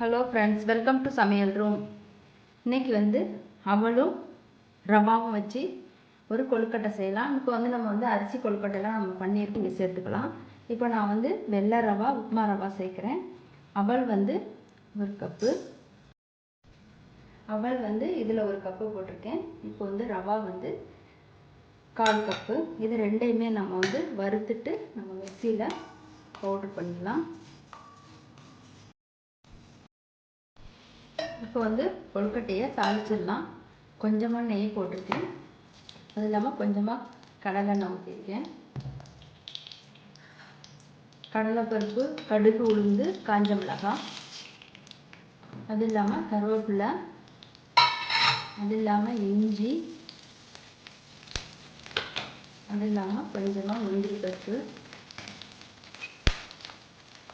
Hello friends welcome to Samayal room இன்றைக்கி வந்து அவளும் ரவாவும் வச்சு ஒரு கொழுக்கட்டை செய்யலாம். இப்போ வந்து நம்ம வந்து அரிசி கொழுக்கட்டைலாம் நம்ம பண்ணியிருக்கு இங்கே சேர்த்துக்கலாம். இப்போ நான் வந்து வெள்ளை ரவா உப்புமா ரவா சேர்க்குறேன். அவள் வந்து ஒரு கப்பு. அவள் வந்து இதில் ஒரு கப்பு போட்டிருக்கேன். இப்போ வந்து ரவா வந்து கால் கப்பு. இது ரெண்டையுமே நம்ம வந்து வறுத்துட்டு நம்ம மிக்சியில் பவுட்ரு பண்ணிக்கலாம். இப்போ வந்து கொழுக்கட்டையை தாளிச்சிடலாம். கொஞ்சமாக நெய் போட்டிருக்கேன். அது இல்லாமல் கொஞ்சமாக கடலெண்ணெய் ஊற்றிருக்கேன் கடலைப்பருப்பு கடுகு உளுந்து காஞ்ச மிளகாய் அது இல்லாமல் கருவேப்பிலை. அது இல்லாமல் இஞ்சி. அது இல்லாமல் கொஞ்சமாக முந்திரி பருப்பு.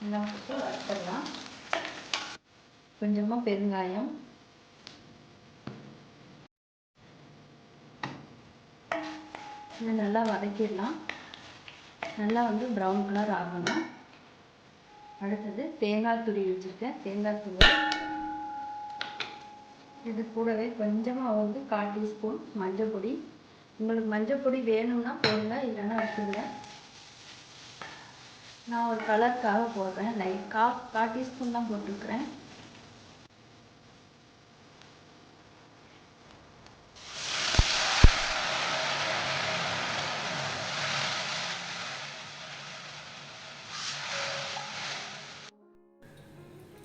எல்லாம் வறுத்துடலாம். கொஞ்சமாக பெருங்காயம். இதை நல்லா வதக்கிடலாம். நல்லா வந்து ப்ரௌன் கலர் ஆகணும். அடுத்தது தேங்காய் துரி வச்சுருக்கேன். தேங்காய் துரி இது கூடவே கொஞ்சமாக வந்து கால் டீஸ்பூன் மஞ்சள் பொடி. உங்களுக்கு மஞ்சள் பொடி வேணும்னா போடுங்க இல்லைன்னா வச்சுருங்க நான் ஒரு கலருக்காக போடுறேன். லைட் கா கால் டீஸ்பூன் தான் போட்டிருக்கிறேன்.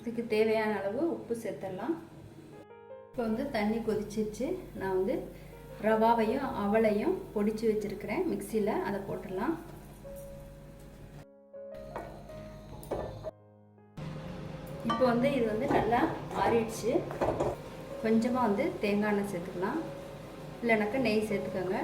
இதுக்கு தேவையான அளவு உப்பு சேர்த்துடலாம் இப்போ வந்து தண்ணி கொதிச்சிருச்சு. நான் வந்து ரவாவையும் அவளையும் பொடிச்சு வச்சுருக்கிறேன். மிக்சியில் அதை போட்டுடலாம் இப்போ வந்து இது வந்து நல்லா ஆறிடுச்சு. கொஞ்சமாக வந்து தேங்காய் எண்ணெய் சேர்த்துக்கலாம். இல்லைனாக்கா நெய் சேர்த்துக்கோங்க.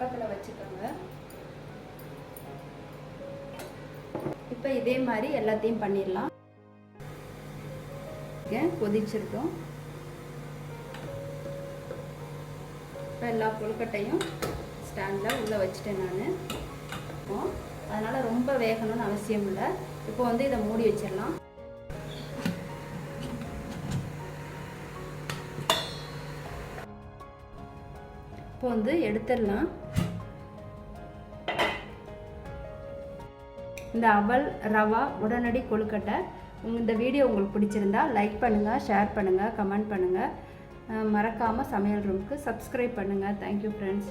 பக்கத்தில் வச்சுக்கோங்க. இப்போ இதே மாதிரி எல்லாத்தையும் பண்ணிடலாம். கொதிச்சிருக்கோம். இப்போ எல்லா கொழுக்கட்டையும் ஸ்டாண்டில் உள்ளே வச்சுட்டேன் நான். அதனால் ரொம்ப வேகணும்னு அவசியம் இல்லை. இப்போ வந்து இதை மூடி வச்சிடலாம். இப்போ வந்து எடுத்துடலாம். இந்த அவல் ரவா உடனடி கொழுக்கட்டை. இந்த வீடியோ உங்களுக்கு பிடிச்சிருந்தா லைக் பண்ணுங்கள் ஷேர் பண்ணுங்கள் கமெண்ட் பண்ணுங்கள் மறக்காமல் சமையல் ரூமுக்கு சப்ஸ்கிரைப் பண்ணுங்கள் தேங்க்யூ ஃப்ரெண்ட்ஸ்